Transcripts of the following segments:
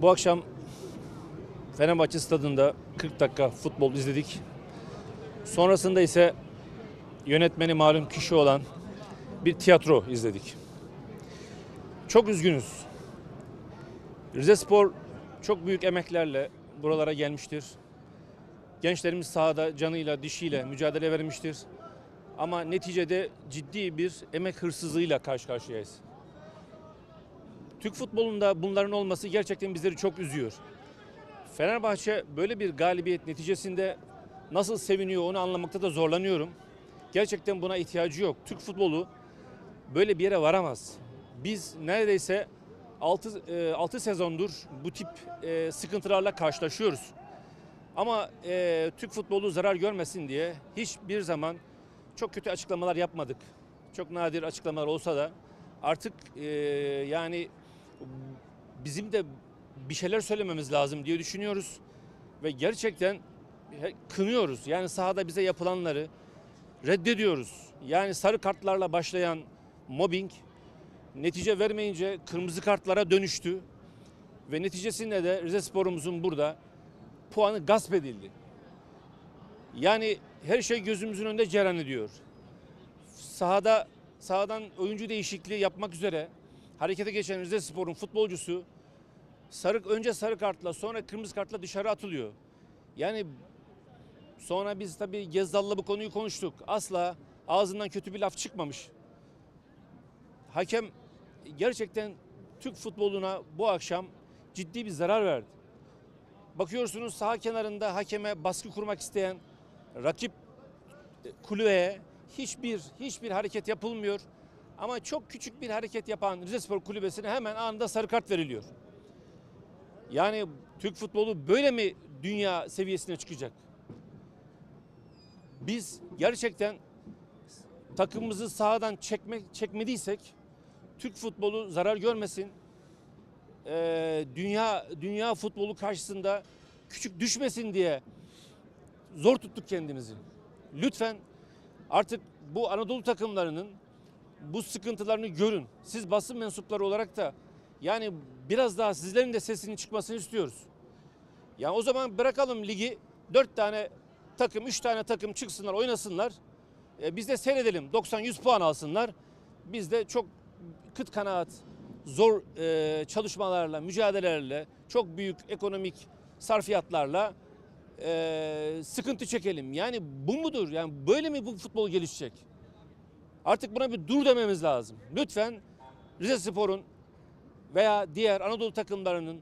Bu akşam Fenerbahçe stadında 40 dakika futbol izledik. Sonrasında ise yönetmeni malum kişi olan bir tiyatro izledik. Çok üzgünüz. Rize Spor çok büyük emeklerle buralara gelmiştir. Gençlerimiz sahada canıyla, dişiyle mücadele vermiştir. Ama neticede ciddi bir emek hırsızlığıyla karşı karşıyayız. Türk futbolunda bunların olması gerçekten bizleri çok üzüyor. Fenerbahçe böyle bir galibiyet neticesinde nasıl seviniyor onu anlamakta da zorlanıyorum. Gerçekten buna ihtiyacı yok. Türk futbolu böyle bir yere varamaz. Biz neredeyse 6, 6 sezondur bu tip e, sıkıntılarla karşılaşıyoruz. Ama e, Türk futbolu zarar görmesin diye hiçbir zaman çok kötü açıklamalar yapmadık. Çok nadir açıklamalar olsa da artık e, yani bizim de bir şeyler söylememiz lazım diye düşünüyoruz. Ve gerçekten kınıyoruz. Yani sahada bize yapılanları reddediyoruz. Yani sarı kartlarla başlayan mobbing netice vermeyince kırmızı kartlara dönüştü. Ve neticesinde de Rize Spor'umuzun burada puanı gasp edildi. Yani her şey gözümüzün önünde cereyan ediyor. Sahada sahadan oyuncu değişikliği yapmak üzere harekete geçen Rize Spor'un futbolcusu sarı önce sarı kartla sonra kırmızı kartla dışarı atılıyor. Yani sonra biz tabii Gezdal'la bu konuyu konuştuk. Asla ağzından kötü bir laf çıkmamış. Hakem gerçekten Türk futboluna bu akşam ciddi bir zarar verdi. Bakıyorsunuz saha kenarında hakeme baskı kurmak isteyen rakip kulübeye hiçbir hiçbir hareket yapılmıyor. Ama çok küçük bir hareket yapan Rizespor kulübesine hemen anında sarı kart veriliyor. Yani Türk futbolu böyle mi dünya seviyesine çıkacak? Biz gerçekten takımımızı sahadan çekmek çekmediysek Türk futbolu zarar görmesin. Ee, dünya dünya futbolu karşısında küçük düşmesin diye zor tuttuk kendimizi. Lütfen artık bu Anadolu takımlarının bu sıkıntılarını görün. Siz basın mensupları olarak da yani biraz daha sizlerin de sesinin çıkmasını istiyoruz. Ya o zaman bırakalım ligi. Dört tane takım, üç tane takım çıksınlar, oynasınlar. E, biz de seyredelim. 90-100 puan alsınlar. Biz de çok kıt kanaat, zor e, çalışmalarla, mücadelelerle, çok büyük ekonomik sarfiyatlarla e, sıkıntı çekelim. Yani bu mudur? Yani böyle mi bu futbol gelişecek? Artık buna bir dur dememiz lazım. Lütfen Rize Spor'un veya diğer Anadolu takımlarının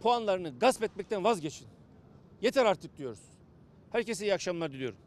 puanlarını gasp etmekten vazgeçin. Yeter artık diyoruz. Herkese iyi akşamlar diliyorum.